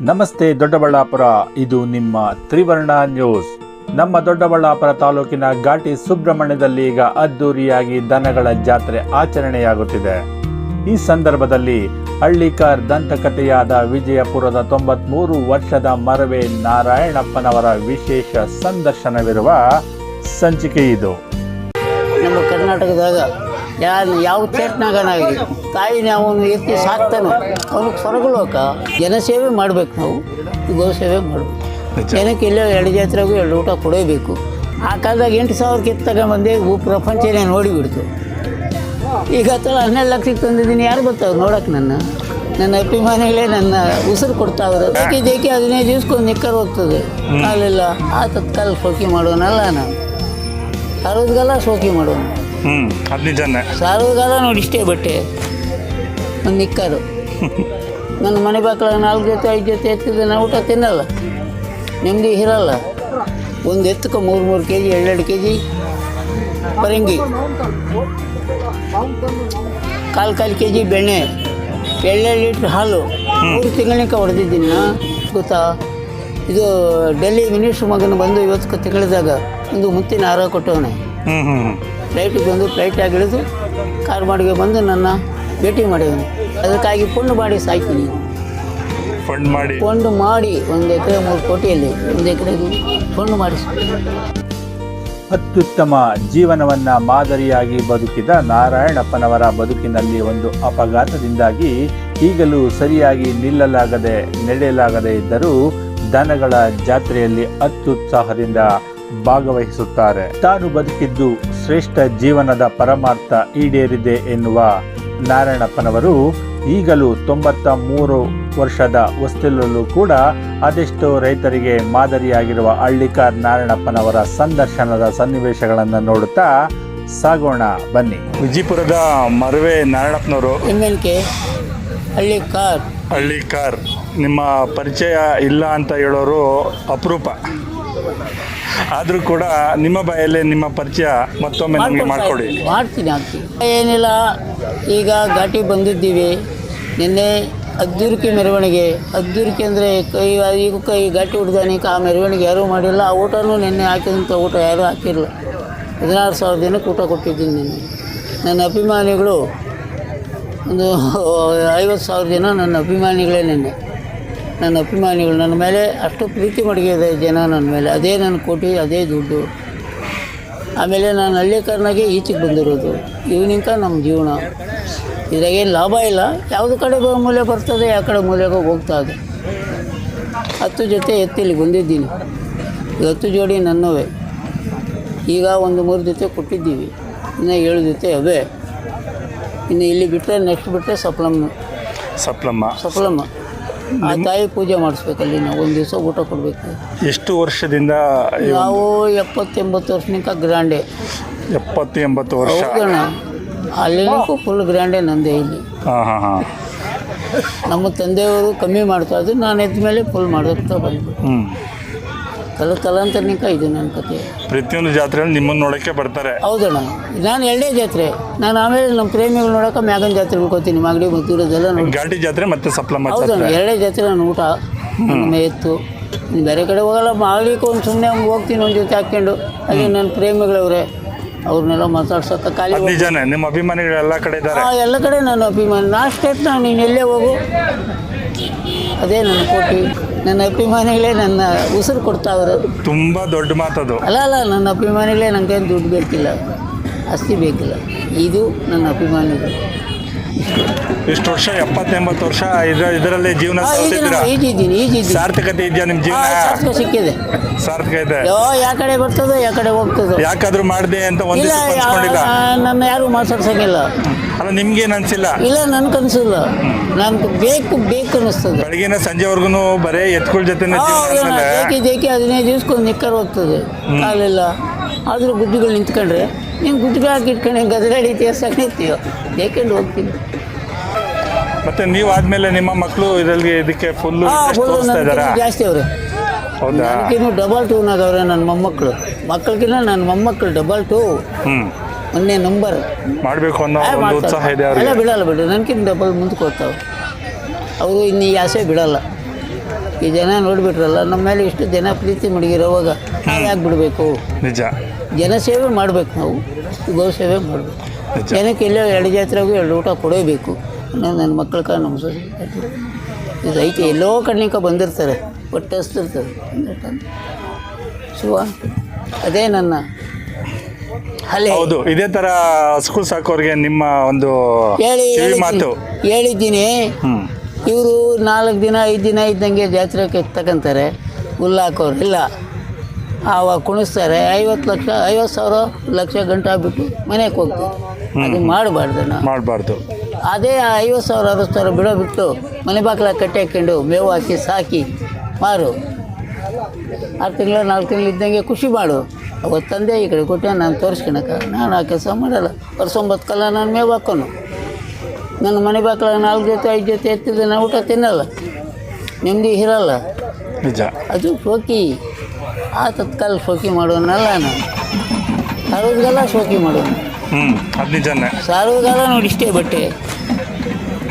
ನಮಸ್ತೆ ದೊಡ್ಡಬಳ್ಳಾಪುರ, ಇದು ನಿಮ್ಮ ತ್ರಿವರ್ಣ ನ್ಯೂಸ್. ನಮ್ಮ ದೊಡ್ಡಬಳ್ಳಾಪುರ ತಾಲೂಕಿನ ಘಾಟಿ ಸುಬ್ರಹ್ಮಣ್ಯದಲ್ಲಿ ಈಗ ಅದ್ದೂರಿಯಾಗಿ ದನಗಳ ಜಾತ್ರೆ ಆಚರಣೆಯಾಗುತ್ತಿದೆ. ಈ ಸಂದರ್ಭದಲ್ಲಿ ಹಳ್ಳಿಕಾರ್ ದಂತಕಥೆಯಾದ ವಿಜಯಪುರದ ತೊಂಬತ್ಮೂರು ವರ್ಷದ ಮರವೆ ನಾರಾಯಣಪ್ಪನವರ ವಿಶೇಷ ಸಂದರ್ಶನವಿರುವ ಸಂಚಿಕೆ ಇದು. ನಮ್ಮ ಕರ್ನಾಟಕದಾಗ ಯಾರು ಯಾವ ಚೇಟ್ನಾಗನಾಗಿ ತಾಯಿನ ಅವನು ಎತ್ತಿ ಸಾಕ್ತಾನೆ. ಅವನಿಗೆ ಸ್ವರ್ಗಲೋಕ ಜನಸೇವೆ ಮಾಡಬೇಕು ನಾವು. ಗೋ ಸೇವೆ ಮಾಡಬೇಕು. ಜನಕ್ಕೆ ಇಲ್ಲೇ ಎರಡು ಜಾತ್ರೆಗೂ ಎರಡು ಊಟ ಕೊಡೇಬೇಕು. ಆ ಕಾಲದಾಗ ಎಂಟು ಸಾವಿರ ಕಿತ್ತು ತಗೊಂಬಂದೆ ಭೂ ಪ್ರಪಂಚನೇ ನೋಡಿಬಿಡ್ತು. ಈಗ ಹತ್ತಲ್ಲ ಹನ್ನೆರಡು ಲಕ್ಷಕ್ಕೆ ತಂದಿದ್ದೀನಿ ಯಾರು ಬರ್ತಾವ್ರು ನೋಡೋಕೆ ನನ್ನ? ನನ್ನ ಅಭಿಮಾನಿಗಳೇ ನನ್ನ ಉಸಿರು ಕೊಡ್ತಾವ್ರೆ ಅದಕ್ಕೆ ದೇಕಿ ಹದಿನೈದು ದಿವ್ಸಕ್ಕೊಂದು ನಿಕ್ಕರ್ ಹೋಗ್ತದೆ. ಅಲ್ಲೆಲ್ಲ ಆ ತತ್ಕಾಲ ಶೋಕಿ ಮಾಡೋನಲ್ಲ ನಾನು. ಸಾರೋದ್ಗೆಲ್ಲ ಶೋಕಿ ಮಾಡೋನು? ಹ್ಮ್ ಅದು ನಿಜಾನೆ. ಸಾರುಗಾಲ ನೋಡಿ ಇಷ್ಟೇ ಬಟ್ಟೆ. ಒಂದು ನಿಕ್ಕರು. ನನ್ನ ಮನೆ ಬಾಕಲ ನಾಲ್ಕು ಜೊತೆ ಐದು ಜೊತೆ ಎತ್ತಿದ್ರೆ ನಾನು ಊಟ ತಿನ್ನಲ್ಲ. ನೆಮ್ಮದಿ ಇರಲ್ಲ. ಒಂದು ಎತ್ತಕ್ಕೆ ಮೂರು ಮೂರು ಕೆ ಜಿ ಎರಡೆರಡು ಕೆ ಜಿ ಪರಂಗಿ. ಕಾಲು ಕಾಲು ಕೆ ಜಿ ಬೆಣ್ಣೆ. ಎರಡೆರಡು ಲೀಟ್ರ್ ಹಾಲು. ಮೂರು ತಿಂಗಳಿಗೆ ಹೊಡೆದಿದ್ದೀನಿ ಗೊತ್ತಾ? ಇದು ಡೆಲ್ಲಿ ಮಿನಿಸ್ಟ್ರ್ ಮಗನ ಬಂದು ಇವತ್ತು ತಿಂಗಳಿದಾಗ ಒಂದು ಮುತ್ತಿನ ಹಾರ ಕೊಟ್ಟವನೇ. ಹ್ಞೂ ಫ್ಲೈಟಿಗೆ ಬಂದು ಫ್ಲೈಟಾಗಿ ಇಳಿದು ಕಾರ್ ಮಾಡಿಗೆ ಬಂದು ನನ್ನ ಭೇಟಿ ಮಾಡಿದ್ದೀನಿ ಅದಕ್ಕಾಗಿ ಪುಂಡು ಮಾಡಿ ಸಾಯ್ತೀನಿ. ಫಂಡ್ ಮಾಡಿ. ಫಂಡ್ ಮಾಡಿ ಒಂದು ಎಕರೆ ಮೂರು ಕೋಟಿಯಲ್ಲಿ ಒಂದು ಎಕರೆಗೆ ಫಂಡ್ ಮಾಡಿ ಅತ್ಯುತ್ತಮ ಜೀವನವನ್ನ ಮಾದರಿಯಾಗಿ ಬದುಕಿದ ನಾರಾಯಣಪ್ಪನವರ ಬದುಕಿನಲ್ಲಿ ಒಂದು ಅಪಘಾತದಿಂದಾಗಿ ಈಗಲೂ ಸರಿಯಾಗಿ ನಿಲ್ಲಲಾಗದೆ ನಡೆಯಲಾಗದೇ ಇದ್ದರೂ ದನಗಳ ಜಾತ್ರೆಯಲ್ಲಿ ಅತ್ಯುತ್ಸಾಹದಿಂದ ಭಾಗವಹಿಸುತ್ತಾರೆ. ತಾನು ಬದುಕಿದ್ದು ಶ್ರೇಷ್ಠ ಜೀವನದ ಪರಮಾರ್ಥ ಈಡೇರಿದೆ ಎನ್ನುವ ನಾರಾಯಣಪ್ಪನವರು ಈಗಲೂ ತೊಂಬತ್ತ ಮೂರು ವರ್ಷದ ಹೊಸ್ತಿಲಲ್ಲೂ ಕೂಡ ಅದೆಷ್ಟೋ ರೈತರಿಗೆ ಮಾದರಿಯಾಗಿರುವ ಹಳ್ಳಿಕಾರ್ ನಾರಾಯಣಪ್ಪನವರ ಸಂದರ್ಶನದ ಸನ್ನಿವೇಶಗಳನ್ನು ನೋಡುತ್ತಾ ಸಾಗೋಣ ಬನ್ನಿ. ವಿಜಯಪುರದ ಮರುವೆ ನಾರಾಯಣಪ್ಪನವರು. ಹಳ್ಳಿಕಾರ್. ಹಳ್ಳಿಕಾರ್ ನಿಮ್ಮ ಪರಿಚಯ ಇಲ್ಲ ಅಂತ ಹೇಳೋರು ಅಪರೂಪ. ಆದರೂ ಕೂಡ ನಿಮ್ಮ ಬಾಯಲ್ಲೇ ನಿಮ್ಮ ಪರಿಚಯ ಮತ್ತೊಮ್ಮೆ ನಮಗೆ ಮಾಡಿಕೊಡಿ. ಮಾಡ್ತೀನಿ ಆಗ್ತೀನಿ ಏನಿಲ್ಲ ಈಗ ಘಾಟಿ ಬಂದಿದ್ದೀವಿ. ನಿನ್ನೆ ಅದ್ದೂರಿಕೆ ಮೆರವಣಿಗೆ. ಅದ್ದೂರಿಕೆ ಅಂದರೆ ಕೈ ಈಗ ಕೈ ಘಾಟಿ ಹುಡ್ದಾನಿಕ ಆ ಮೆರವಣಿಗೆ ಯಾರೂ ಮಾಡಿಲ್ಲ. ಆ ಊಟನೂ ನಿನ್ನೆ ಹಾಕಿದಂಥ ಊಟ ಯಾರೂ ಹಾಕಿಲ್ಲ. ಹದಿನಾರು ಸಾವಿರ ಜನಕ್ಕೆ ಊಟ ಕೊಟ್ಟಿದ್ದೀನಿ ನಿನ್ನೆ. ನನ್ನ ಅಭಿಮಾನಿಗಳು ಒಂದು ಐವತ್ತು ಸಾವಿರ ಜನ ನನ್ನ ಅಭಿಮಾನಿಗಳೇ ನಿನ್ನೆ. ನನ್ನ ಅಭಿಮಾನಿಗಳು ನನ್ನ ಮೇಲೆ ಅಷ್ಟು ಪ್ರೀತಿ ಮಡಗಿದೆ ಜನ ನನ್ನ ಮೇಲೆ ಅದೇ ನನ್ನ ಕೋಟಿ ಅದೇ ದುಡ್ಡು. ಆಮೇಲೆ ನಾನು ಹಳ್ಳಿಕಾರನಾಗೆ ಈಚೆಗೆ ಬಂದಿರೋದು. ಇವನಿಂಕ ನಮ್ಮ ಜೀವನ. ಇದ್ರಾಗೇನು ಲಾಭ ಇಲ್ಲ. ಯಾವುದು ಕಡೆ ಮೂಲೆ ಬರ್ತದೆ ಯಾವ ಕಡೆ ಮೂಲೆಗೆ ಹೋಗ್ತಾ ಇದೆ. ಹತ್ತು ಜೊತೆ ಎತ್ತಿಲ್ಲಿ ಬಂದಿದ್ದೀನಿ. ಹತ್ತು ಜೋಡಿ ನನ್ನವೇ. ಈಗ ಒಂದು ಮೂರು ಜೊತೆ ಕೊಟ್ಟಿದ್ದೀವಿ. ಇನ್ನು ಏಳು ಜೊತೆ ಅವೇ. ಇನ್ನು ಇಲ್ಲಿ ಬಿಟ್ಟರೆ ನೆಕ್ಸ್ಟ್ ಬಿಟ್ಟರೆ ಸಪ್ಲಮ್ಮ. ಸಪ್ಲಮ್ಮ. ಸಪ್ಲಮ್ಮ. ಆ ತಾಯಿ ಪೂಜೆ ಮಾಡಿಸ್ಬೇಕಲ್ಲಿ ನಾವು. ಒಂದು ದಿವಸ ಊಟ ಕೊಡಬೇಕು. ಎಷ್ಟು ವರ್ಷದಿಂದ ಈ ನಾವು ಎಪ್ಪತ್ತೆಂಬತ್ತು ವರ್ಷನಿಂದ ಗ್ರ್ಯಾಂಡೇ. ಎಪ್ಪತ್ತು ಎಂಬತ್ತು ವರ್ಷ. ಹೌದಣ್ಣ ಅಲ್ಲಿನಕ್ಕೂ ಫುಲ್ ಗ್ರ್ಯಾಂಡೇ ನಂದೇ ಇಲ್ಲಿ. ಹಾಂ ಹಾಂ ಹಾಂ. ನಮ್ಮ ತಂದೆಯವರು ಕಮ್ಮಿ ಮಾಡ್ತಾ ಇದ್ರು. ನಾನು ಎದ್ದ ಮೇಲೆ ಫುಲ್ ಮಾಡುತ್ತಾ ಬಂದ್ಬಿಟ್ಟು ಹ್ಞೂ ತಲಾಂತರನಿಕ ಇದು ನನ್ನ ಕತೆ. ಪ್ರತಿಯೊಂದು ಜಾತ್ರೆಯಲ್ಲಿ ನಿಮ್ಮನ್ನು ನೋಡೋಕ್ಕೆ ಬರ್ತಾರೆ. ಹೌದಣ್ಣ. ನಾನು ಎರಡೇ ಜಾತ್ರೆ. ನಾನು ಆಮೇಲೆ ನಮ್ಮ ಪ್ರೇಮಿಗಳು ನೋಡೋಕೆ ಮ್ಯಾಗನ್ ಜಾತ್ರೆ ಉಳ್ಕೊತೀನಿ ಮಾಗಡಿ ಗೊತ್ತಿರೋದೆಲ್ಲ ನೋಡಿ ಘಾಟಿ ಜಾತ್ರೆ ಮತ್ತೆ ಸಪ್ಲಮ್ಮ ಹೌದಣ್ಣ. ಎರಡೇ ಜಾತ್ರೆ ನಾನು ಊಟ ನಮ್ಮ ಎತ್ತು. ಬೇರೆ ಕಡೆ ಹೋಗಲ್ಲ ಮಾಗಲಿಕ್ಕೆ ಒಂದು ಸುಮ್ಮನೆ ಹೋಗ್ತೀನಿ ಒಂದು ಜೊತೆ ಹಾಕ್ಕೊಂಡು. ಹಾಗೆ ನನ್ನ ಪ್ರೇಮಿಗಳವ್ರೆ. ಅವ್ರನ್ನೆಲ್ಲ ಮಾತಾಡ್ಸೋಕೆ ಖಾಲಿ ಜನ ನಿಜಾನೇ ನಿಮ್ಮ ಅಭಿಮಾನಿಗಳು ಎಲ್ಲ ಕಡೆ ಇದ್ದಾರೆ. ಎಲ್ಲ ಕಡೆ ನಾನು ಅಭಿಮಾನಿ ನಾ ಸ್ಟೇಟ್ ನಾನು ನೀನು ಎಲ್ಲೇ ಹೋಗು. ಅದೇ ನನ್ನ ಕೋಟಿ. ನನ್ನ ಅಭಿಮಾನಿಗಳೇ ನನ್ನ ಉಸಿರು ಕೊಡ್ತಾವ್ರು ತುಂಬ ದೊಡ್ಡ ಮಾತದು. ಅಲ್ಲ ಅಲ್ಲ ನನ್ನ ಅಭಿಮಾನಿಗಳೇ ನನಗೇನು ದುಡ್ಡು ಬೇಕಿಲ್ಲ ಅಸ್ತಿ ಬೇಕಿಲ್ಲ. ಇದು ನನ್ನ ಅಭಿಮಾನಿಗಳು. ಇಷ್ಟು ವರ್ಷ ಎಪ್ಪತ್ತೆಂಬತ್ತು ವರ್ಷ ಇದ್ರ ಇದರಲ್ಲಿ ಜೀವನ ಸಾರ್ಥಕತೆ ಇದೆಯಾ ನಿಮ್ಮ ಆ, ಜೀವನ ಸಾರ್ಥಕ ಸಿಕ್ಕಿದೆ. ಸಾರ್ಥಕ ಇದೆ. ಯೋ ಬರ್ತದೆ ಕಡೆ ಬರ್ತದೆ ಯಾ ಕಡೆ ಹೋಗ್ತದೆ. ಯಾಕಾದ್ರೂ ಮಾಡಿದೆ ಅಂತ ಒಂದು ಇಲ್ಲ ನನ್ನ ಯಾರು ಮಾತಾಡ್ಸಂಗಿಲ್ಲ. ಅಲ್ಲ ನಿಮ್ಗೇನು ಅನ್ಸಿಲ್ಲ? ಇಲ್ಲ ನನ್ ಅನ್ಸಿಲ್ಲ. ನನ್ಗೆ ಬೇಕು ಬೇಕು ಅನಿಸ್ತದೆ. ಬೆಳಗಿನ ಸಂಜೆವರೆಗೂ ಬರೇ ಎತ್ಕೊಳ್ ಜೊತೆ ಜೀವನ ಅಂದ್ಮೇಲೆ ದೇಕಿ ದೇಕಿ ಹದಿನೈದು ದಿವ್ಸಕ್ಕೊಂದು ನಿಕ್ಕರ್ ಹೋಗ್ತದೆ ಕಾಲಿಲ್ಲ. ಆದರೂ ಗುಡ್ಡಿಗಳು ನಿಂತ್ಕೊಂಡ್ರೆ ನೀನು ಗುಡ್ಡಿಗಳು ಹಾಕಿ ಇಟ್ಕೊಂಡು ಗದಗಡಿ ತೀರ್ಸಕ್ಕೆ ಇರ್ತೀವೋ ಬೇಕೆಂಡು ಹೋಗ್ತೀನಿ. ಮತ್ತೆ ನೀವು ಆದ್ಮೇಲೆ ನಿಮ್ಮ ಮಕ್ಕಳು ಇದರಲ್ಲಿ ಇದಕ್ಕೆ ಫುಲ್ ಜಾಸ್ತಿ ಅವರು. ನನಗಿನ್ನು ಡಬಲ್ ಟೂ ಅನ್ನೋದವ್ರೆ ನನ್ನ ಮೊಮ್ಮಕ್ಕಳು ಮಕ್ಕಳಿಗಿನ್ನ ನನ್ನ ಮೊಮ್ಮಕ್ಕಳು ಡಬಲ್ ಟೂ ಒಂದೇ ನಂಬರ್ ಮಾಡಬೇಕು ಅನ್ನೋ ಒಂದು ಉತ್ಸಾಹ ಇದೆ ಅವ್ರಿಗೆ. ಬಿಡಲ್ಲ ಬಿಡು. ನನಗಿಂತ ಡಬಲ್ ಮುಂದೆ ಕೊಡ್ತಾವೆ. ಅವರು ಇನ್ನು ಈ ಆಸೆ ಬಿಡಲ್ಲ. ಈ ಜನ ನೋಡಿಬಿಟ್ರಲ್ಲ ನಮ್ಮ ಮೇಲೆ ಇಷ್ಟು ಜನ ಪ್ರೀತಿ ಮಡಗಿರೋವಾಗ ಹಾಗೆ ಯಾಕೆ ಬಿಡಬೇಕು? ನಿಜ. ಜನಸೇವೆ ಮಾಡಬೇಕು ನಾವು. ಗೋ ಸೇವೆ ಮಾಡಬೇಕು. ಜನಕ್ಕೆ ಎಲ್ಲ ಎರಡು ಜಾತ್ರೆಗೂ ಎರಡು ಊಟ ಕೊಡಬೇಕು. ಅನ್ನೋದು ನನ್ನ ಮಕ್ಕಳ ನಮ್ಮ ಸೊಸೆ ಇದು ಐತೆ ಎಲ್ಲೋ ಕಣ್ಣಿಕ ಬಂದಿರ್ತಾರೆ. ಒಟ್ಟು ಹಸ್ತಿರ್ತಾರೆ ಶಿವ ಅದೇ ನನ್ನ ಅಲ್ಲೇ ಹೌದು ಇದೇ ತರ ಸ್ಕೂಲ್ ಸಾಕೋರಿಗೆ ನಿಮ್ಮ ಒಂದು ಹೇಳಿ ಮಾತು. ಹೇಳಿದ್ದೀನಿ. ಹೇಳಿದ್ದೀನಿ ಇವರು ನಾಲ್ಕು ದಿನ ಐದು ದಿನ ಇದ್ದಂಗೆ ಜಾತ್ರೆಗೆ ತಗೊಂತಾರೆ ಹುಲ್ಲು ಹಾಕೋರು ಇಲ್ಲ. ಆವಾಗ ಕುಣಿಸ್ತಾರೆ ಐವತ್ತು ಲಕ್ಷ ಐವತ್ತು ಸಾವಿರ ಲಕ್ಷ ಗಂಟೆ ಆಗ್ಬಿಟ್ಟು ಮನೆಗೆ ಹೋಗ್ತೀವಿ ಅದು ಮಾಡಬಾರ್ದು ನಾವು ಮಾಡಬಾರ್ದು. ಅದೇ ಆ ಐವತ್ತು ಸಾವಿರ ಅರವತ್ತು ಸಾವಿರ ಬಿಡೋ ಬಿಟ್ಟು ಮನೆ ಬಾಗಿಲ ಕಟ್ಟಿ ಹಾಕ್ಕೊಂಡು ಮೇವು ಹಾಕಿ ಸಾಕಿ ಮಾರು. ಆರು ತಿಂಗಳು ನಾಲ್ಕು ತಿಂಗಳು ಇದ್ದಂಗೆ ಖುಷಿ ಮಾಡು. ಅವತ್ತು ತಂದೆ ಈ ಕಡೆ ಕೊಟ್ಟೆ ನಾನು ತೋರಿಸ್ಕೊಳಕ ನಾನು ಆ ಕೆಲಸ ಮಾಡಲ್ಲ. ವರ್ಷೊಂಬತ್ತು ಕಾಲ ನಾನು ಮೇವು ಹಾಕೋನು. ನನ್ನ ಮನೆ ಬಾಕಲ ನಾಲ್ಕು ಜೊತೆ ಐದು ಜೊತೆ ಎತ್ತಿದ್ರೆ ನಾನು ಊಟ ತಿನ್ನಲ್ಲ. ನೆಮ್ಮದಿ ಇರಲ್ಲ. ನಿಜ. ಅದು ಶೋಕಿ ಆ ತತ್ಕಾಲ ಶೋಕಿ ಮಾಡೋನಲ್ಲ ನಾನು. ಸಾರೋದ್ಗೆಲ್ಲ ಶೋಕಿ ಮಾಡೋನು. ಹ್ಮ್ ಅದ್ ನಿಜನೇ. ನೋಡಿ ಇಷ್ಟೇ ಬಟ್ಟೆ.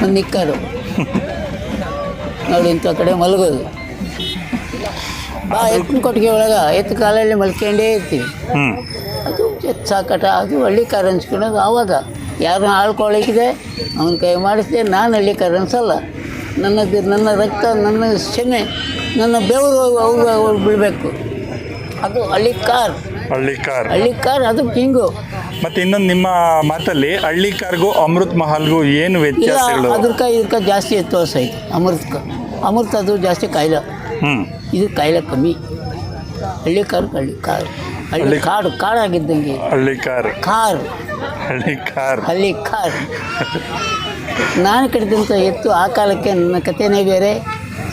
ಒಂದು ನಿಕ್ಕರು ನೋಡಿ ಇಂಥ ಕಡೆ ಮಲಗೋದು. ಬಾ ಎತ್ತಿನ ಕೊಟ್ಟಿಗೆ ಒಳಗೆ ಎತ್ತು ಕಾಲಲ್ಲಿ ಮಲ್ಕೊಂಡೇ ಇರ್ತೀವಿ ಅದು ಸಾಕಟ ಅದು ಹಳ್ಳಿ ಕಾರ್ ಅನ್ಸ್ಕೊಳೋದು ಆವಾಗ ಯಾರನ್ನ ಆಳ್ಕೊಳ್ಳಿಕ್ಕಿದೆ ಅವನ ಕೈ ಮಾಡಿಸಿದೆ ನಾನು ಹಳ್ಳಿ ಕಾರ್ ಅನ್ಸಲ್ಲ. ನನ್ನ ನನ್ನ ರಕ್ತ ನನ್ನ ಸೆಮೆ ನನ್ನ ಬೆವರು ಅವ್ರು ಅವ್ರು ಬೀಳಬೇಕು ಅದು ಹಳ್ಳಿ ಕಾರ್ ಹಳ್ಳಿ ಕಾರ್ ಹಳ್ಳಿ ಕಾರ್ ಅದು ಕಿಂಗು ಮತ್ತೆ ಇನ್ನೊಂದು ನಿಮ್ಮ ಮಾತಲ್ಲಿ ಹಳ್ಳಿ ಕಾರ್ಗೂ ಅಮೃತ್ ಮಹಲ್ಗೂ ಏನು ಇಲ್ಲ ವ್ಯತ್ಯಾಸಗಳು ಅದಕ್ಕೆ ಇದಕ್ಕೆ ಜಾಸ್ತಿ ವ್ಯತ್ಯಾಸ ಐತೆ ಅಮೃತಕ್ಕೆ ಅಮೃತ ಅದು ಜಾಸ್ತಿ ಕಾಯಿಲೆ. ಹ್ಮ್. ಇದು ಕಾಯಿಲೆ ಕಮ್ಮಿ. ಹಳ್ಳಿ ಕಾರ್ ಹಳ್ಳಿ ಕಾರ್ ಹಳ್ಳಿ ಕಾಡು ಆಗಿದ್ದಂಗೆ ಹಳ್ಳಿ ಕಾರ್. ಕಾರ್ ಹಳ್ಳಿ ಕಾರ್ ಹಳ್ಳಿ ಕಾರ್ ನಾನು ಕಟ್ಟಿದಂಥ ಎತ್ತು ಆ ಕಾಲಕ್ಕೆ ನನ್ನ ಕಥೆನೇ ಬೇರೆ.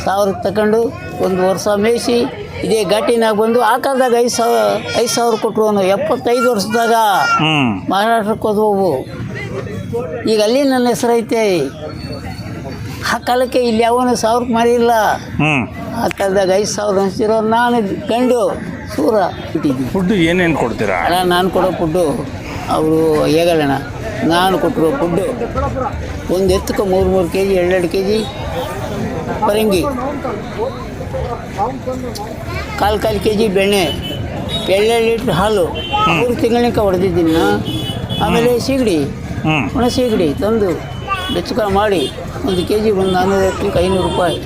ಸಾವಿರ ತಗೊಂಡು ಒಂದು ವರ್ಷ ಮೇಯಿಸಿ ಇದೇ ಘಾಟಿನಾಗ ಬಂದು ಆ ಕಾಲದಾಗ ಐದು ಸಾವಿರ ಐದು ಸಾವಿರ ಕೊಟ್ಟರು ಅವನು. ಎಪ್ಪತ್ತೈದು ವರ್ಷದಾಗ ಮಹಾರಾಷ್ಟ್ರಕ್ಕೆ ಹೋದವು ಈಗ ಅಲ್ಲಿ ನನ್ನ ಹೆಸರೈತೆ ಆ ಕಾಲಕ್ಕೆ ಇಲ್ಲಿ ಯಾವನು ಸಾವಿರಕ್ಕೆ ಮಾರಿಲ್ಲ ಆ ಕಾಲದಾಗ ಐದು ಸಾವಿರ ಅನಿಸ್ತಿರೋ ನಾನು ಕಂಡು ಸೂರ ಫುಡ್ಡು ಫುಡ್ ಏನೇನು ಕೊಡ್ತೀರಾ? ಅಣ್ಣ ನಾನು ಕೊಡೋ ಫುಡ್ಡು ಅವರು ಹೇಗಲ್ಲಣ್ಣ ನಾನು ಕೊಟ್ಟಿರೋ ಫುಡ್ಡು. ಒಂದು ಎತ್ತಕ್ಕೆ ಮೂರು ಮೂರು ಕೆ ಜಿ ಎರಡೆರಡು ಕೆ ಜಿ ಪರಂಗಿ. ಕಾಲು ಕಾಲು ಕೆ ಜಿ ಬೆಣ್ಣೆ ಎಳ್ಳೆ ಲೀಟ್ರ್ ಹಾಲು ಮೂರು ತಿಂಗಳಿಂಕ ಹೊಡೆದಿದ್ದೀನಿ. ಆಮೇಲೆ ಸೀಗಡಿ ಒಣ ಸೀಗಡಿ ತಂದು ಬೆಚ್ಚಕ ಮಾಡಿ ಒಂದು ಕೆ ಜಿ ಒಂದು ನಾನ್ನೂರೈವತ್ತಕ್ಕೆ ಐನೂರು ರೂಪಾಯಿ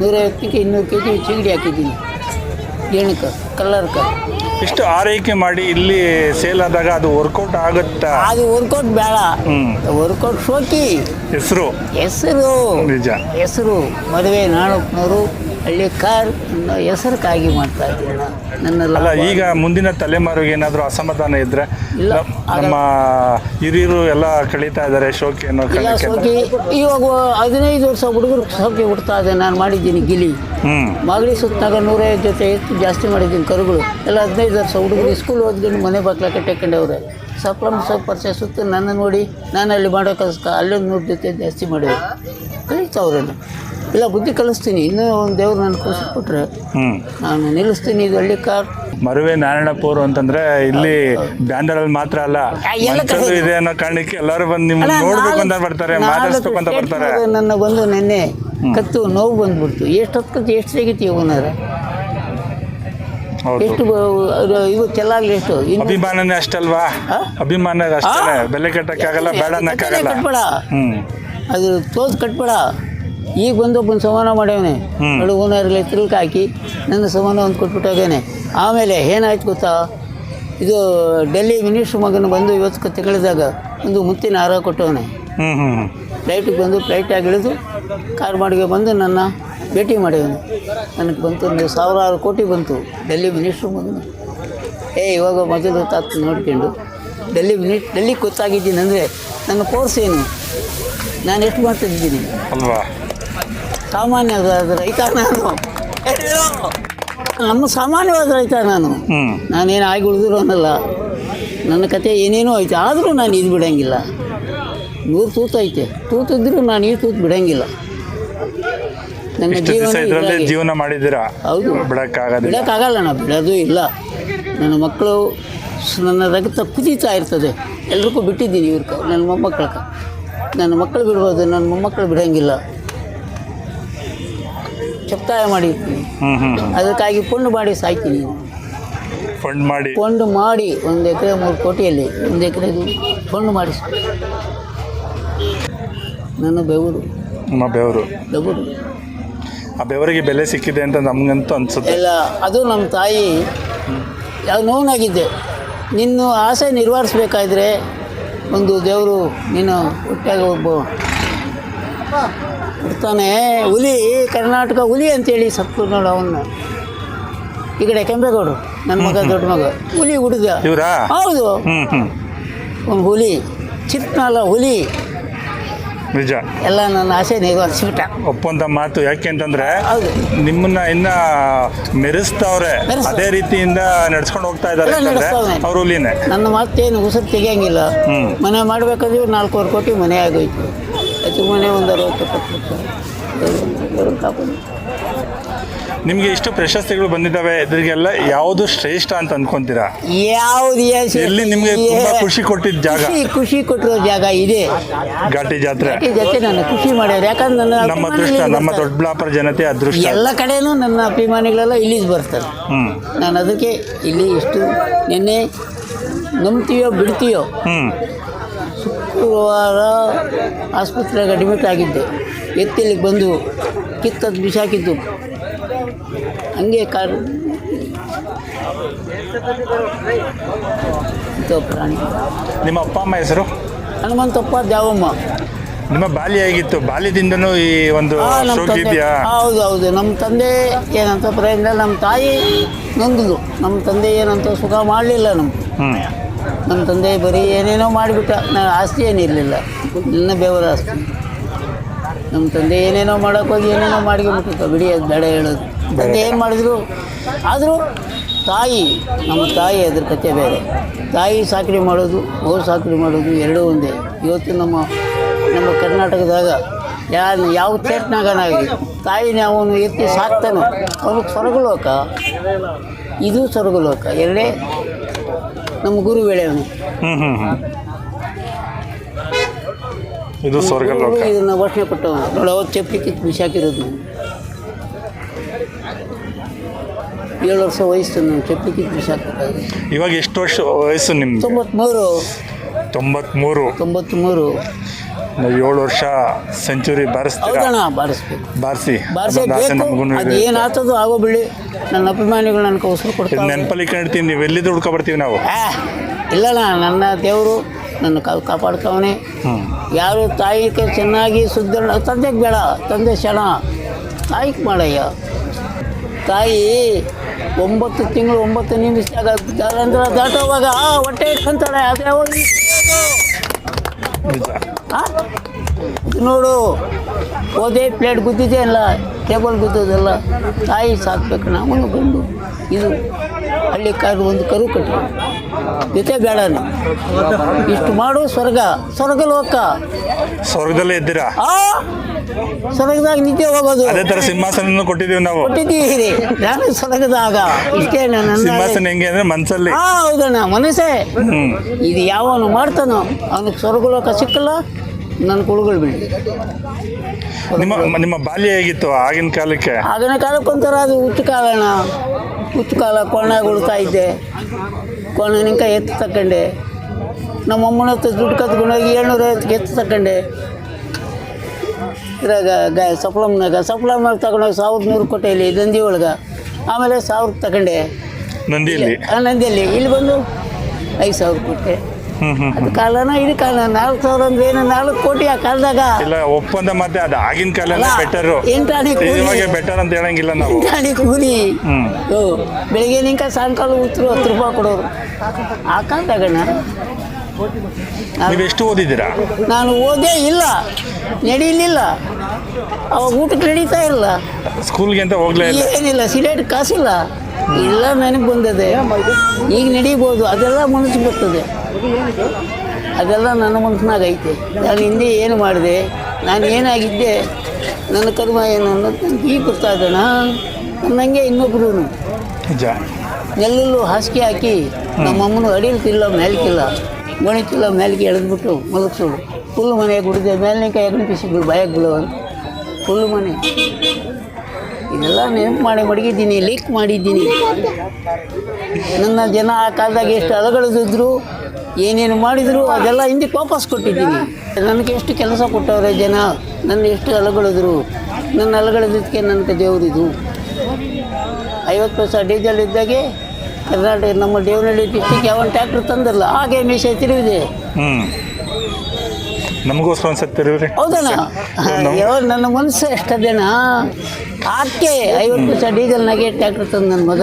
ನೂರೈವತ್ತಕ್ಕೆ ಇನ್ನೂರು ಕೆ ಜಿ ಸೀಗಡಿ ಹಾಕಿದ್ದೀನಿ. ಏನಕ್ಕೆ? ಕಲ್ಲರ್ಕ. ಇಷ್ಟು ಆರೈಕೆ ಮಾಡಿ ಇಲ್ಲಿ ಸೇಲ್ ಆದಾಗ ಅದು ವರ್ಕೌಟ್ ಆಗುತ್ತಾ? ಅದು ವರ್ಕೌಟ್ ಬೇಡ. ವರ್ಕೌಟ್ ಶೋಕಿ. ಹೆಸರು? ಹೆಸರು. ನಿಜ. ಹೆಸರು ಮದುವೆ ನಾಲ್ಕುನೂರು. ಹಳ್ಳಿ ಕಾರ್ ಅನ್ನೋ ಹೆಸರುಕಾಗಿ ಮಾಡ್ತಾ ಇದ್ದೀನಿ ನಾನು. ನನ್ನ ಅಲ್ಲ ಲಾಭ. ಈಗ ಮುಂದಿನ ತಲೆಮಾರಿಗೆ ಏನಾದರೂ ಅಸಮಾಧಾನ ಇದ್ರೆ ಇಲ್ಲ, ನಮ್- ನಮ್ಮ ಹಿರಿಯರು ಎಲ್ಲ ಕಳೀತಾ ಇದ್ದಾರೆ ಶೋಕಿಯನ್ನು ಅನ್ನೋ ಶೋಕಿ ಸೋಕಿ ಇವಾಗ ಹದಿನೈದು ವರ್ಷ ಹುಡುಗರು ಶೋಕಿ ಹುಡ್ತಾ ಇದೆ ನಾನು ಮಾಡಿದ್ದೀನಿ ಗಿಲಿ ಹ್ಮ್. ಮಾಗಡಿ ಸುತ್ತಾಗ ನೂರೈವತ್ತು ಜೊತೆ ಹೆಚ್ಚು ಜಾಸ್ತಿ ಮಾಡಿದ್ದೀನಿ ಕರುಗಳು. ಎಲ್ಲ ಹದಿನೈದು ವರ್ಷ ಹುಡುಗರು ಸ್ಕೂಲ್ ಓದ್ಕೊಂಡು ಮನೆ ಬಾಗ್ಲ ಕಟ್ಟಿಕೊಂಡವ್ರೆ ಸಪ್ಲಮ್ ಸ್ವಲ್ಪ ಪರಿಚಯ ಸುತ್ತ ನನ್ನ ನೋಡಿ ನಾನು ಅಲ್ಲಿ ಮಾಡೋ ಕೆಲಸ ಅಲ್ಲೊಂದು ನೂರು ಜೊತೆ ಜಾಸ್ತಿ ಮಾಡಿದೆ ಕಲಿತಾವ್ರನ್ನ ಇಲ್ಲ ಬುದ್ಧಿ ಕಲಿಸ್ತೀನಿ. ಇನ್ನೂ ಒಂದು ದೇವ್ರು ನಾನು ಕೊಟ್ಟರೆ ಹ್ಮ್. ನಾನು ನಿಲ್ಲಿಸ್ತೀನಿ ಇದು ಹಳ್ಳಿ ಕಾರ್. ಮರುವೆ ನಾರಾಯಣಪುರ ಅಂತಂದ್ರೆ ಇಲ್ಲಿ ಬ್ಯಾಂದರಲ್ಲಿ ಮಾತ್ರ ಅಲ್ಲ. ಎಲ್ಲ ಕಡೆ ಇದೆ ಅನ್ನೋ ಕಾರಣಕ್ಕೆ ಎಲ್ಲರೂ ಬಂದು ನಿಮ್ಗೆ ನೋಡ್ಬೇಕು ಅಂತ ಬರ್ತಾರೆ ಮಾತಾಡಿಸ್ಬೇಕು ಅಂತ ಬರ್ತಾರೆ. ನನ್ನ ಬಂದು ನೆನ್ನೆ ಕತ್ತು ನೋವು ಬಂದ್ಬಿಡ್ತು. ಎಷ್ಟು ಹೊತ್ತು ಎಷ್ಟು ತೆಗಿತೀವಿ ಓನರ್? ಹೌದು. ಎಷ್ಟು ಬ- ಇವು ಚೆಲ್ಲಾಗ್ಲಿ ಎಷ್ಟು ಇನ್ನು ಅಭಿಮಾನನೇ ಅಷ್ಟಲ್ವಾ? ಆ? ಅಭಿಮಾನ ಅಷ್ಟೇ? ಬೆಲೆ ಕಟ್ಟಕ್ಕಾಗಲ್ಲ ಬೇಡ ಅನ್ನಕ್ಕಾಗಲ್ಲ ಕಟ್ಬೇಡ. ಹ್ಮ್. ಅದು ತೋದ್ ಕಟ್ಬೇಡ. ಈಗ ಬಂದು ಒಬ್ಬನ ಸಮಾನ ಮಾಡ್ಯವನೆ. ಹುಡುಗನ ಇರಲಿ ತಿರುಗಿ ಹಾಕಿ ನನ್ನ ಸಮಾನ ಒಂದು ಕೊಟ್ಬಿಟ್ಟೋಗೇನೆ. ಆಮೇಲೆ ಏನಾಯ್ತು ಗೊತ್ತಾ? ಇದು ಡೆಲ್ಲಿ ಮಿನಿಸ್ಟ್ರ್ ಮಗನ ಬಂದು ಇವತ್ತು ತಿಂಗಳಿದಾಗ ಒಂದು ಮುತ್ತಿನ ಹಾರ ಕೊಟ್ಟವನೆ. ಫ್ಲೈಟಿಗೆ ಬಂದು ಫ್ಲೈಟಾಗಿ ಇಳಿದು ಕಾರ್ ಮಾಡಿಗೆ ಬಂದು ನನ್ನ ಭೇಟಿ ಮಾಡ್ಯವನು. ನನಗೆ ಬಂತು ಒಂದು ಸಾವಿರಾರು ಕೋಟಿ ಬಂತು ಡೆಲ್ಲಿ ಮಿನಿಸ್ಟ್ರ್ ಮಗನ. ಏ ಇವಾಗ ಮೊದಲು ತಾತ ನೋಡ್ಕೊಂಡು ಡೆಲ್ಲಿ ಮಿನಿ ಡೆಲ್ಲಿಗೆ ಗೊತ್ತಾಗಿದ್ದೀನಿ ಅಂದರೆ ನನ್ನ ಕೋರ್ಸ್ ಏನು? ನಾನು ಎಷ್ಟು ಮಾಡ್ತಿದ್ದೀನಿ? ಅಲ್ವಾ? ಸಾಮಾನ್ಯವಾದ ರೈತ ನಾನು. ನಮ್ಮ ಸಾಮಾನ್ಯವಾದ ರೈತ ನಾನು. ನಾನೇನು ಆಗಿ ಉಳಿದಿರೋನಲ್ಲ. ನನ್ನ ಕತೆ ಏನೇನೋ ಐತೆ ಆದರೂ ನಾನು ಇದು ಬಿಡೋಂಗಿಲ್ಲ. ನೂರು ತೂತು ಐತೆ. ತೂತಿದ್ರು ನಾನು ಈ ತೂತು ಬಿಡೋಂಗಿಲ್ಲ. ನನ್ನ ಜೀವನ. ಜೀವನ ಮಾಡಿದ್ದೀರಾ? ಹೌದು. ಬಿಡೋಕ್ಕಾಗಲ್ಲ ಬಿಡೋಕ್ಕಾಗಲ್ಲ ನಾನು ಬಿಡೋದು ಇಲ್ಲ. ನನ್ನ ಮಕ್ಕಳು ನನ್ನ ರಕ್ತ ಕುದೀತಾ ಇರ್ತದೆ. ಎಲ್ರಿಗೂ ಬಿಟ್ಟಿದ್ದೀನಿ ಇವ್ರಿಗೆ ನನ್ನ ಮೊಮ್ಮಕ್ಕಳಕ್ಕೆ ನನ್ನ ಮಕ್ಕಳು ಬಿಡ್ಬೋದು ನನ್ನ ಮೊಮ್ಮಕ್ಕಳು ಬಿಡೋಂಗಿಲ್ಲ. ಚಪ್ತಾಯ ಮಾಡಿ ಹ್ಞೂ ಹ್ಞೂ ಅದಕ್ಕಾಗಿ ಪುಂಡು ಮಾಡಿ ಸಾಯ್ತೀನಿ. ಫಂಡ್ ಮಾಡಿ. ಪುಂಡು ಮಾಡಿ ಒಂದು ಎಕರೆ ಮೂರು ಕೋಟಿಯಲ್ಲಿ ಒಂದು ಎಕರೆದು ಪುಂಡು ಮಾಡಿ ನನ್ನ ಬೆವರು. ನಮ್ಮ ಬೆವರು. ಬೆವರು. ಆ ಬೆವರಿಗೆ ಬೆಲೆ ಸಿಕ್ಕಿದೆ ಅಂತ ನಮಗಂತೂ ಅನ್ಸುತ್ತೆ. ಇಲ್ಲ ಅದು ನಮ್ಮ ತಾಯಿ ಯಾವ ನೋವಾಗಿದ್ದೆ ನಿನ್ನ ಆಸೆ ನಿರ್ವಹಿಸ್ಬೇಕಾದ್ರೆ ಒಂದು ದೇವರು ನೀನು ಹುಟ್ಟಾಗ ಒಬ್ಬ ಹುಡ್ತಾನೆ ಹುಲಿ ಕರ್ನಾಟಕ ಹುಲಿ ಅಂತೇಳಿ ಸತ್ತು ನೋಡು ಅವನ್ನ ಈ ಕಡೆ ಕೆಂಪೇಗೌಡರು ನನ್ನ ಮಗ ದೊಡ್ಡ ಮಗ. ಹುಲಿ ಹುಡುಗ. ಇವರಾ? ಹೌದು. ಒಂದು ಹುಲಿ ಚಿಕ್ಕನಲ್ಲ ಹುಲಿ. ನಿಜ. ಎಲ್ಲ ನನ್ನ ಆಸೆ ನಿರ್ವಹಿಸ್ಬಿಟ್ಟ ಒಪ್ಪಂದ ಮಾತು ಯಾಕೆ ಅಂತಂದ್ರೆ ನಿಮ್ಮನ್ನ ಇನ್ನ ಮೆರೆಸ್ತವ್ರೆ. ಅದೇ ರೀತಿಯಿಂದ ನಡ್ಸ್ಕೊಂಡು ಹೋಗ್ತಾ ಇದ್ದಾರೆ ಅವರು ಹುಲಿನೇ. ನನ್ನ ಮಾತೇನು ಉಸಿರು ತೆಗಿಯಂಗಿಲ್ಲ. ಮನೆ ಮಾಡಬೇಕಾದ್ರೆ ನಾಲ್ಕೂವರೆ ಕೋಟಿ ಮನೆ ಆಗೋಯ್ತು. ಎತ್ತು ಒಂದು ಅರವತ್ತು ಎಪ್ಪತ್ತು ನಿಮಗೆ ನಿಮ್ಗೆ ಇಷ್ಟು ಪ್ರಶಸ್ತಿಗಳು ಬಂದಿದ್ದಾವೆ ಇದ್ರಿಗೆಲ್ಲ ಯಾವುದು ಶ್ರೇಷ್ಠ ಅಂತ ಅನ್ಕೊಂತೀರಾ? ಯಾವ್ದು ಎಲ್ಲಿ ನಿಮ್ಗೆ ತುಂಬಾ ಖುಷಿ ಕೊಟ್ಟಿದ್ದ ಜಾಗ? ಖುಷಿ ಕೊಟ್ಟಿರೋ ಜಾಗ ಇದೆ. ಘಾಟಿ ಜಾತ್ರೆ. ಜೊತೆ ನನ್ನ ಖುಷಿ ಮಾಡ್ಯಾರ ಯಾಕಂದ್ರೆ ನನ್ನ ನಮ್ಮ ಅದೃಷ್ಟ ನಮ್ಮ. ದೊಡ್ಡಬಳ್ಳಾಪುರ ಜನತೆ ಅದೃಷ್ಟ. ಎಲ್ಲ ಕಡೆನೂ ನನ್ನ ಅಭಿಮಾನಿಗಳೆಲ್ಲ ಇಲ್ಲಿ ಬರ್ತಾರೆ. ನಾನು ಅದಕ್ಕೆ ಇಲ್ಲಿ ಇಷ್ಟು ನಿನ್ನೆ ನಂಬ್ತೀಯೋ ಬಿಡ್ತೀಯೋ ಶುಕ್ರವಾರ ಆಸ್ಪತ್ರೆಗೆ ಅಡ್ಮಿಟ್ ಆಗಿದ್ದೆ. ಎತ್ತಿಲಿಗೆ ಬಂದು ಕಿತ್ತದ್ದು ಬಿಸಾಕಿದ್ದು. ಹಂಗೆ ಕಾರ್ ಪ್ರಾಣಿ. ನಿಮ್ಮ ಅಪ್ಪ ಅಮ್ಮ ಹೆಸರು? ಹನುಮಂತಪ್ಪ ದ್ಯಾವಮ್ಮ. ನಿಮ್ಮ ಬಾಲ್ಯ ಹೇಗಿತ್ತು? ಬಾಲ್ಯದಿಂದನೂ ಈ ಒಂದು ಹೌದು ಹೌದು. ನಮ್ಮ ತಂದೆ ಏನಂತ ಪ್ರಯತ್ನ ನಮ್ಮ ತಾಯಿ ನೊಂದಲು ನಮ್ಮ ತಂದೆ ಏನಂತ ಸುಖ ಮಾಡಲಿಲ್ಲ ನಮ್ಮ ನಮ್ಮ ತಂದೆ ಬರೀ ಏನೇನೋ ಮಾಡಿಬಿಟ್ಟ. ನಾನು ಆಸ್ತಿ ಏನಿರಲಿಲ್ಲ. ನನ್ನ ಬೆವರ ಆಸ್ತಿ. ನಮ್ಮ ತಂದೆ ಏನೇನೋ ಮಾಡೋಕ್ಕೋಗಿ ಏನೇನೋ ಮಾಡ್ಕೊಂಬಿಟ್ಟಿತ್ತು ಬಿಡಿ, ಅದು ಬೇಡ ಹೇಳೋದು. ತಂದೆ ಏನು ಮಾಡಿದ್ರು? ಆದರೂ ತಾಯಿ, ನಮ್ಮ ತಾಯಿ ಅದ್ರ ಕಥೆ ಬೇರೆ. ತಾಯಿ ಸಾಕಣೆ ಮಾಡೋದು, ಅವ್ರು ಸಾಕಣೆ ಮಾಡೋದು ಎರಡೂ ಒಂದೇ. ಇವತ್ತು ನಮ್ಮ ನಮ್ಮ ಕರ್ನಾಟಕದಾಗ ಯಾರು ಯಾವ ಚೇಟ್ನಾಗನಾಗಲಿ ತಾಯಿನ ಅವನು ಎತ್ತಿ ಸಾಕ್ತಾನೆ ಅವನು ಸ್ವರ್ಗಲೋಕ. ಇದು ಸ್ವರ್ಗಲೋಕ. ಎರಡೇ ನಮ್ಮ ಗುರು ಬೆಳೆಯವನು ಹ್ಞೂ ಹ್ಞೂ ಹ್ಞೂ ಇದು ಸ್ವರ್ಗ ಲೋಕ. ಇದನ್ನ ವರ್ಷನೆ ಕೊಟ್ಟವನು. ನೋಡಿ ಅವತ್ತು ಚಪ್ಪಲಿ ಕಿತ್ತು ಬಿಸಾಕಿರೋದು ನಾನು ಏಳು ವರ್ಷ ವಯಸ್ಸು ನಾನು ಚಪ್ಪಿ ಕಿತ್ತು ಬಿಸಾಕಿರೋದು ಇವಾಗ ಎಷ್ಟು ವರ್ಷ ವಯಸ್ಸು ನಿಮ್ಮ ತೊಂಬತ್ತ್ಮೂರು ತೊಂಬತ್ತ್ಮೂರು ತೊಂಬತ್ತ್ಮೂರು ಏಳು ವರ್ಷ ಸೆಂಚುರಿ ಬಾರಿಸ್ತೀರಾ? ಹೌದಣ್ಣ ಬಾರಿಸ್ಬೇಕು. ಬಾರಿಸಿ? ನಮಗೂ ಅದು ಏನಾಗ್ತದೋ ಆಗೋ ಬಿಡಿ ನನ್ನ ಅಭಿಮಾನಿಗಳು ನನಗೆ ಅವಸರ ಕೊಡ್ತಾರೆ ನೆನಪಲ್ಲಿ ಕಂಡ್ತೀನಿ ನೀವು ಎಲ್ಲಿದ್ದು ಹುಡ್ಕೊ ಬರ್ತೀವಿ ನಾವು? ಆ, ಇಲ್ಲಣ್ಣ ನನ್ನ ದೇವರು ನನ್ನ ಕಾ ಕಾಪಾಡ್ತಾವನೆ ಹ್ಮ್. ಯಾರು ತಾಯಿಗೆ ಚೆನ್ನಾಗಿ ಸುದ್ದ ತಂದೆಗೆ ಬೇಡ ತಂದೆ ಶಣ ತಾಯಿಗೆ ಮಾಡಯ್ಯ ತಾಯಿ ಒಂಬತ್ತು ತಿಂಗಳು ಒಂಬತ್ತು ನಿಮಿಷದಾಗ ದಾಟೋವಾಗ ಹೊಟ್ಟೆ ಇಟ್ಕೊಂತಾಳೆ. ಅದೇ ಹೋಗಿ ನಿಜ? ಇದು ನೋಡು ಓದೇ ಪ್ಲೇಟ್ ಗುದ್ದಿದೆ ಅಲ್ಲ ಟೇಬಲ್ ಗುದ್ದೋದಲ್ಲ ತಾಯಿ ಸಾಕ್ಬೇಕು ನಾವು ಬಂದು ಇದು ಹಳ್ಳಿ ಕಾರು ಒಂದು ಕರು ಕಟ್ಟಿ ಜೊತೆ ಬೇಡ. ಇಷ್ಟು ಮಾಡು ಸ್ವರ್ಗ ಸ್ವರ್ಗ ಲೋಕ ಸ್ವರ್ಗದಲ್ಲೇ ಇದ್ದೀರಾ? ಆ ಸ್ವರ್ಗದಾಗ ನಿದ್ದೆ ಹೋಗೋದು. ಅದೇ ತರ ಸಿಂಹಾಸನ ಕೊಟ್ಟಿದ್ದೀವಿ ನಾವು. ಕೊಟ್ಟಿದ್ದೀರಿ. ನಾನು ಸೊರಗದಾಗ ಇಷ್ಟೇ ನನ್ನ ಸಿಂಹಾಸನ ಹೆಂಗೆ ಅಂದ್ರೆ ಮನ್ಸಲ್ಲಿ. ಆ ಹೌದಣ್ಣ ಮನಸ್ಸೇ. ಇದು ಯಾವನು ಮಾಡ್ತಾನೋ ಅವನಿಗೆ ಸ್ವರ್ಗಲೋಕ ಸಿಕ್ಕಲ್ಲ ನನ್ನ ಕುಳುಗಳು ಬಿಡಿ. ನಿಮ್ಮ ನಿಮ್ಮ ಬಾಲ್ಯ ಹೇಗಿತ್ತು ಆಗಿನ ಕಾಲಕ್ಕೆ? ಆಗಿನ ಕಾಲಕ್ಕೊಂಥರ ಅದು ಹುಚ್ಚು ಕಾಲ ಹುಚ್ಚು ಕಾಲ ಕೋಣ ಉಳ್ತಾ ಇದ್ದೆ. ಕೋಣನಿಂಕ ಎತ್ತು ತಕೊಂಡೆ ನಮ್ಮ ಅಮ್ಮನ ಹತ್ರ ದುಡ್ಡು ಕತ್ಕೊಂಡೋಗಿ ಏಳ್ನೂರ ಎತ್ತು ತಕೊಂಡೆ ಇದ್ರಾಗ ಗ ಸಪ್ಲಮ್ನಾಗ ಸಪ್ಲಮ್ನಾಗ ತಗೊಂಡೋಗಿ ಸಾವಿರದ ನೂರು ಕೊಟ್ಟೆ ಇಲ್ಲಿ ನಂದಿ ಒಳಗೆ. ಆಮೇಲೆ ಸಾವಿರ ತಗೊಂಡೆ. ನಂದಿಯಲ್ಲಿ? ಆ ನಂದಿಯಲ್ಲಿ. ಇಲ್ಲಿ ಬಂದು ಐದು ಸಾವಿರ ಕೊಟ್ಟೆ. ಹ್ಮ್ ಹ್ಮ್ ಅದು ಕಾಲನ ಇದು ಕಾಲ. ನಾಲ್ಕು ಸಾವಿರ ಅಂದ್ರೆ ಏನು? ನಾಲ್ಕು ಕೋಟಿ ಆ ಕಾಲದಾಗ. ಇಲ್ಲ ಒಪ್ಪಂದ ಮತ್ತೆ ಅದು ಆಗಿನ ಕಾಲನೇ ಬೆಟರ್ ಬೆಟರು ಎಂಟಾಣಿ ಕೂಲಿ. ಇವಾಗ ಬೆಟರ್ ಅಂತ ಹೇಳಂಗಿಲ್ಲ ನಾವು. ಗಾಡಿ ಕೂಲಿ. ಹ್ಮ್. ಓ ಬೆಳಿಗ್ಗೆ ನಿಂಕ ಸಾಯಂಕಾಲ ಉತ್ತರು ಹತ್ತು ರೂಪಾಯಿ ಕೊಡೋರು. ಆ ಕಾಲದಾಗಣ್ಣ ನೀವು ಎಷ್ಟು ಓದಿದ್ದೀರಾ? ನಾನು ಓದೇ ಇಲ್ಲ. ನಡೀಲಿಲ್ಲ. ಅವಾಗ ಊಟಕ್ಕೆ ನಡೀತಾ ಇಲ್ಲ. ಸ್ಕೂಲ್ಗೆ ಅಂತ ಹೋಗ್ಲೇ ಇಲ್ಲ. ಏನಿಲ್ಲ ಸಿಲೇಟ್ ಕಾಸಿಲ್ಲ. ಇಲ್ಲ ನನಗೆ ಬಂದದೆ. ಈಗ ನಡೀಬೋದು. ಅದೆಲ್ಲ ಮನಸ್ಸು ಬರ್ತದೆ. ಅದೆಲ್ಲ ನನ್ನ ಮನಸ್ಸಿನಾಗ ಐತೆ. ನಾನು ಹಿಂದೆ ಏನು ಮಾಡಿದೆ? ನಾನು ಏನಾಗಿದ್ದೆ? ನನ್ನ ಕರ್ಮ ಏನು ಅನ್ನೋದು ನನಗೆ ಈಗ ಗೊತ್ತಾಗೋಣ ನನ್ನಂಗೆ ಇನ್ನೊಬ್ಬರು ನಿಜ. ಎಲ್ಲೆಲ್ಲೂ ಹಾಸಿಗೆ ಹಾಕಿ ನಮ್ಮಮ್ಮನ ಅಡಿಲ್ತಿಲ್ಲ ಮೇಲ್ಕಿಲ್ಲ. ಗೊಣಿತಿಲ್ಲ ಮೇಲ್ಗೆ ಎಳೆದ್ಬಿಟ್ಟು ಮಲಗಿಸೋಳು ಫುಲ್ ಮನೆಗೆ ಗುಡಿದೆ ಮೇಲಿನ ಕೈ ಪಿಸಿಗಳು ಬಾಯಾಗ ಬೀಳೋ ಫುಲ್ ಮನೆ. ಇದೆಲ್ಲ ನೆನಪು ಮಾಡಿ ಮಡಗಿದ್ದೀನಿ, ಲೀಕ್ ಮಾಡಿದ್ದೀನಿ. ನನ್ನ ಜನ ಆ ಕಾಲದಾಗ ಎಷ್ಟು ಅಲಗಳಿದ್ರು ಏನೇನು ಮಾಡಿದ್ರು, ಅದೆಲ್ಲ ಹಿಂದಕ್ಕೆ ವಾಪಸ್ ಕೊಟ್ಟಿದ್ದೀನಿ. ನನಗೆ ಎಷ್ಟು ಕೆಲಸ ಕೊಟ್ಟವ್ರೆ ಜನ? ನನ್ನ ಎಷ್ಟು ಅಲಗಳಿದ್ರು? ನನ್ನ ಅಲಗಳಿದ್ದಕ್ಕೆ ನನಗೆ ದೇವರಿದು. ಐವತ್ತು ವರ್ಷ ಡೀಸೆಲ್ ಇದ್ದಾಗೆ ಕರ್ನಾಟಕ ನಮ್ಮ ದೇವನಹಳ್ಳಿ ಡಿಸ್ಟಿಕ್ ಯಾವ ಟ್ಯಾಕ್ಟರ್ ತಂದಿರಲ್ಲ ಹಾಗೆ ಮೀಸೆ ತಿರುಗಿದೆ ಹ್ಞೂ ನಮಗೋಸ್ಕರ ಒಂದ್ಸತಿ ತಿರುಗ್ರಿ ಹೌದಣ್ಣ? ಯಾವ ನನ್ನ ಮನಸ್ಸು ಎಷ್ಟದೇನ ಆಕೆ ಐವತ್ತು ಪೈಸೆ ಡೀಸೆಲ್ನಾಗೆ ಟ್ಯಾಕ್ಟ್ರ್ ತಂದು ನನ್ನ ಮಗ.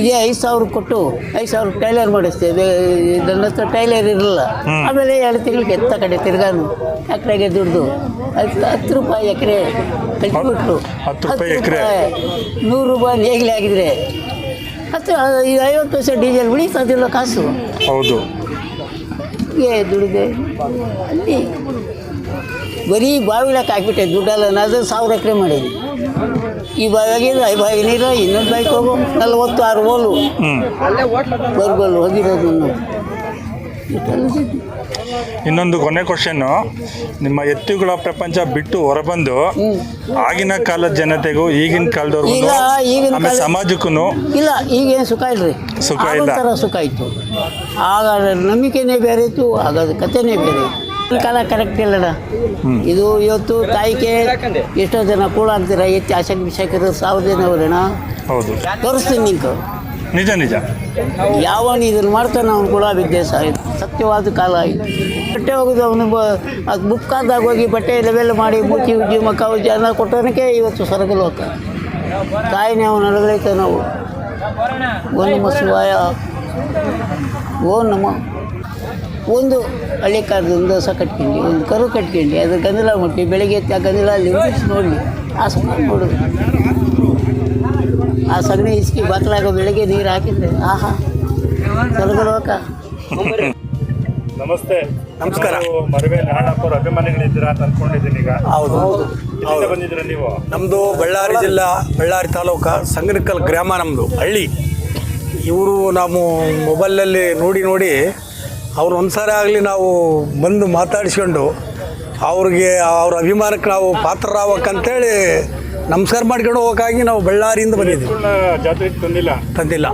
ಇದೇ ಐದು ಸಾವಿರ ಕೊಟ್ಟು ಐದು ಸಾವಿರ ಟೈಲರ್ ಮಾಡಿಸ್ತೇವೆ. ನನ್ನ ಹತ್ರ ಟೈಲರ್ ಇರಲ್ಲ. ಆಮೇಲೆ ಎರಡು ತಿಂಗಳಿಗೆ ಎತ್ತ ಕಡೆ ತಿರ್ಗಾನು. ಟ್ಯಾಕ್ಟ್ರಾಗೆ ದುಡ್ದು. ಹತ್ತು ಹತ್ತು ರೂಪಾಯಿ ಎಕರೆ ಕಟ್ಟಿಬಿಟ್ರು ಹತ್ತು ರೂಪಾಯಿ ಎಕ್ರೆ. ನೂರು ರೂಪಾಯಿ ನೇಗಿಲೆ ಆಗಿದ್ರೆ. ಹತ್ತು ಈ ಐವತ್ತು ಪೈಸೆ ಡೀಸೆಲ್ ಉಳಿತದಿಲ್ಲ ಕಾಸು. ಹೌದು. ಏ ದುಡಿದೆ. ಅಲ್ಲಿ ಬರೀ ಬಾವಿಲಕ್ಕೆ ಹಾಕ್ಬಿಟ್ಟೆ ದುಡ್ಡಲ್ಲ ನಾನು ಸಾವಿರ ಎಕರೆ ಮಾಡೀನಿ ಈ ಬಾವಿಯಾಗಿ ಐ ಬಾವಿ ನೀರು ಇನ್ನೊಂದು ಬಾವಿಗೆ ಹೋಗು ನಲ್ವತ್ತು ಆರು ಓಲು ಬರ್ಬಲ್ಲು ಬರ್ಗೋಲು ಹೋಗಿರೋದು ನಾನು ಇಷ್ಟೆಲ್ಲ ಸಿದ್ದು. ಇನ್ನೊಂದು ಕೊನೆ ಕ್ವಶನ್ನು ನಿಮ್ಮ ಎತ್ತುಗಳ ಪ್ರಪಂಚ ಬಿಟ್ಟು ಹೊರಬಂದು ಆಗಿನ ಕಾಲದ ಜನತೆಗೂ ಈಗಿನ ಕಾಲದವ್ರಿಗೂ ಈಗ ಈಗಿನ ಆಮೇಲೆ ಕಾಲ- ಸಮಾಜಕ್ಕೂ ಇಲ್ಲ ಈಗೇನು ಸುಖ ಇಲ್ರಿ. ಸುಖ ಆಗೋ ಇಲ್ಲ. ಸುಖ ಇತ್ತು. ಆಗ ನಂಬಿಕೆನೇ ಬೇರೆ ಇತ್ತು ಆಗ ಕಥೆನೇ ಬೇರೆ ಈ ಕಾಲ ಕರೆಕ್ಟ್ ಇಲ್ಲಡ ಇದು ಇವತ್ತು ತಾಯಿಗೆ ಎಷ್ಟೋ ಜನ ಕೂಳ ಅಂತೀರ ಎತ್ತಿ ಆಶಕ್ ಬಿಶಾಕಿರೋ ಸಾವಿರ ಜನ ಹೌದು. ತೋರಿಸ್ತೀನಿ ನಿಂಕು ನಿಜ ನಿಜ. ಯಾವನು ಇದನ್ನು ಮಾಡ್ತಾನೆ ಅವನು ಕೂಡ ವಿದ್ಯೆ ಸತ್ಯವಾದ ಕಾಲ ಆಯಿತು ಬಟ್ಟೆ ಹೋಗೋದು ಅವನು ಅದು ಬುಕ್ಕಾದಾಗ ಹೋಗಿ ಬಟ್ಟೆ ಲೆವೆಲ್ ಮಾಡಿ ಮೂತಿ ಉಜ್ಜಿ ಮಕ್ಕ ಉಜ್ಜಿ ಅನ್ನ ಕೊಟ್ಟೋನಕ್ಕೆ ಇವತ್ತು ಸ್ವರ್ಗಲೋಕ. ತಾಯಿನೇ ಅವನು ಅಡಗೈತೆ ನಾವು. ಓ ನಮ ಶಿವಾಯ. ಓ ನಮ್ಮ ಒಂದು ಹಳ್ಳಿ ಕಾಲದಿಂದ ಒಂದು ಹೊಸ ಕಟ್ಕೊಂಡು, ಒಂದು ಕರು ಕಟ್ಕೊಂಡು ಅದು ಗಂಧಲ ಮುಟ್ಟಿ, ಬೆಳಗ್ಗೆ ಎತ್ತಿ ಆ ಗಂಧಲ ಅಲ್ಲಿ ನೋಡಿ ಆ ನೋಡೋದು. ಆ ಸಗಣಿ ಇಸ್ಕಿ ಬಾಕ್ಲಾಗ ಬೆಳಗ್ಗೆ ನೀರು ಹಾಕಿದ್ರೆ ಆಹಾ. ನಮಸ್ತೆ. ನಮಸ್ಕಾರ. ಮರವೆ ನಾರಾಯಣಪ್ಪರ ಅಭಿಮಾನಿಗಳಿದ್ದೀರಾ ಅಂತ ಅನ್ಕೊಂಡಿದ್ದೀನಿ ಈಗ. ಹೌದು. ಹೌದು. ಬಂದಿದ್ರ ನೀವು? ನಮ್ಮದು ಬಳ್ಳಾರಿ ಜಿಲ್ಲಾ ಬಳ್ಳಾರಿ ತಾಲೂಕ ಸಂಗನಕಲ್ ಗ್ರಾಮ ನಮ್ಮದು ಹಳ್ಳಿ. ಇವರು ನಾವು ಮೊಬೈಲಲ್ಲಿ ನೋಡಿ ನೋಡಿ ಅವ್ರು ಒಂದು ಸಾರಿ ಆಗಲಿ ನಾವು ಬಂದು ಮಾತಾಡಿಸ್ಕೊಂಡು ಅವ್ರಿಗೆ ಅವ್ರ ಅಭಿಮಾನಕ್ಕೆ ನಾವು ಪಾತ್ರರಾಗಬೇಕಂತೇಳಿ ನಮಸ್ಕಾರ ಮಾಡ್ಕೊಂಡು ಹೋಗೋಕ್ಕಾಗಿ ನಾವು ಬಳ್ಳಾರಿಯಿಂದ ಬಂದಿದ್ದೀವಿ. ಜಾತ್ರೆಗೆ ತಂದಿಲ್ಲ. ತಂದಿಲ್ಲ.